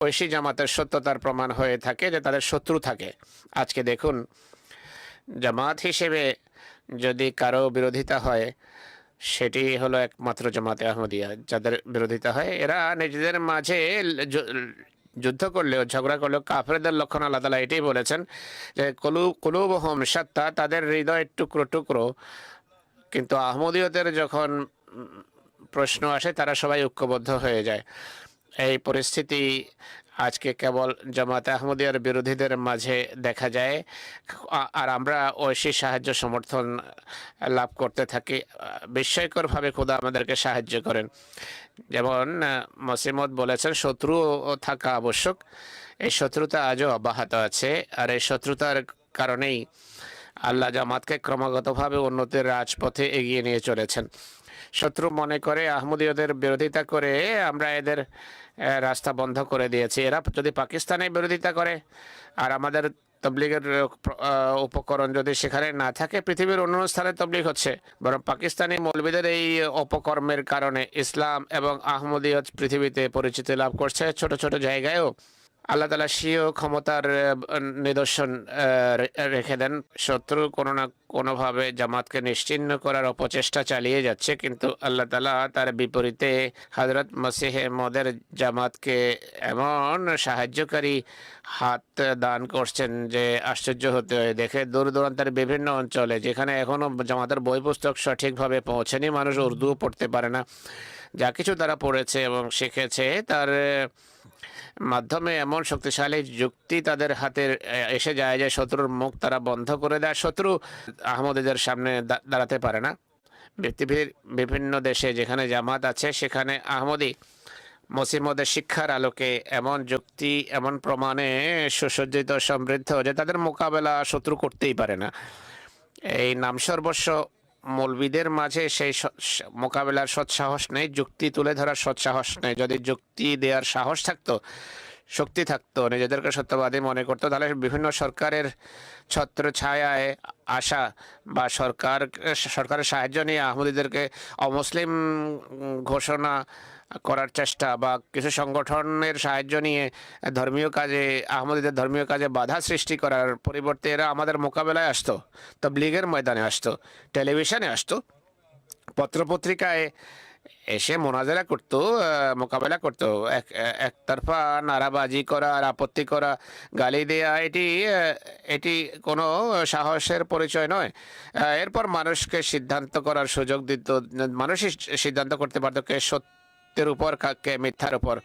ঐশী জামাতের সত্যতার প্রমাণ হয়ে থাকে যে তাদের শত্রু থাকে। আজকে দেখুন, জামাত হিসেবে যদি কারও বিরোধিতা হয়, সেটি হলো একমাত্র জামাতে আহমদিয়া। যাদের বিরোধিতা হয়, এরা নিজেদের মাঝে যুদ্ধ করলেও, ঝগড়া করলেও কাফেরদের লক্ষণ আল্লাহ তালা এটাই বলেছেন যে, কলু কুলুব হোম সত্তা, তাদের হৃদয় টুকরো টুকরো। কিন্তু আহমদীয়দের যখন প্রশ্ন আসে, তারা সবাই ঐক্যবদ্ধ হয়ে যায়। এই পরিস্থিতি আজকে কেবল জামাত আহমদিয়ার বিরোধীদের মাঝে দেখা যায়। আর আমরা ঐশী সাহায্য সমর্থন লাভ করতে থাকি। বিস্ময়করভাবে খোদা আমাদেরকে সাহায্য করেন। যেমন মসিমত বলেছেন, শত্রু থাকা আবশ্যক। এই শত্রুতা আজও অব্যাহত আছে। আর এই শত্রুতার কারণেই আল্লাহ জামাতকে ক্রমাগতভাবে উন্নতির রাজপথে এগিয়ে নিয়ে চলেছেন। শত্রু মনে করে আহমদীয়দের বিরোধিতা করে আমরা এদের রাস্তা বন্ধ করে দিয়েছি। এরা যদি পাকিস্তানের বিরোধিতা করে আর আমাদের তবলিগের উপকরণ যদি সেখানে না থাকে, পৃথিবীর অন্য স্থানে তবলিগ হচ্ছে। বরং পাকিস্তানি মৌলবীদের এই অপকর্মের কারণে ইসলাম এবং আহমদীয় পৃথিবীতে পরিচিতি লাভ করছে ছোট ছোট জায়গায়ও। আল্লাহ তালা স্বীয় ক্ষমতার নিদর্শন রেখে দেন। শত্রু কোনো না কোনোভাবে জামাতকে নিশ্চিহ্ন করার অপচেষ্টা চালিয়ে যাচ্ছে, কিন্তু আল্লাহ তালা তার বিপরীতে হজরত মসিহে মদের জামাতকে এমন সাহায্যকারী হাত দান করছেন যে আশ্চর্য হতে হয়। দেখে দূর দূরান্তের বিভিন্ন অঞ্চলে, যেখানে এখনও জামাতের বই পুস্তক সঠিকভাবে পৌঁছেনি, মানুষ উর্দু পড়তে পারে না। যা কিছু তারা পড়েছে এবং শিখেছে, তার মাধ্যমে এমন শক্তিশালী যুক্তি তাদের হাতে এসে যায় যে শত্রুর মুখ তারা বন্ধ করে দেয়। শত্রু আহমদীদের সামনে দাঁড়াতে পারে না। পৃথিবীর বিভিন্ন দেশে যেখানে জামাত আছে, সেখানে আহমদী মসিমদের শিক্ষার আলোকে এমন যুক্তি, এমন প্রমাণে সুসজ্জিত, সমৃদ্ধ যে তাদের মোকাবেলা শত্রু করতেই পারে না। এই নাম সর্বস্ব মৌলবিদের মাঝে সেই মোকাবেলার সৎসাহস নেই, যুক্তি তুলে ধরার সৎসাহস নেই। যদি যুক্তি দেওয়ার সাহস থাকতো শক্তি থাকতো, নিজেদেরকে সত্যবাদী মনে করতো, তাহলে বিভিন্ন সরকারের ছত্র ছায়ায় আসা বা সরকার, সরকারের সাহায্য নিয়ে আহমদীদেরকে অমুসলিম ঘোষণা করার চেষ্টা বা কিছু সংগঠনের সাহায্য নিয়ে ধর্মীয় কাজে, আহমদীদের ধর্মীয় কাজে বাধা সৃষ্টি করার পরিবর্তে এরা আমাদের মোকাবেলায় আসতো, তবলিগের ময়দানে আসতো, টেলিভিশনে আসতো। পত্রপত্রিকায় এসে মোনাজেরা করতো মোকাবেলা করতো। এক, একতরফা নারাবাজি করা আর আপত্তি করা, গালি দেয়া, এটি এটি কোনো সাহসের পরিচয় নয়। এরপর মানুষকে সিদ্ধান্ত করার সুযোগ দিত। মানুষই সিদ্ধান্ত করতে পারতো কে সত্যের উপর কাকে মিথ্যার উপর।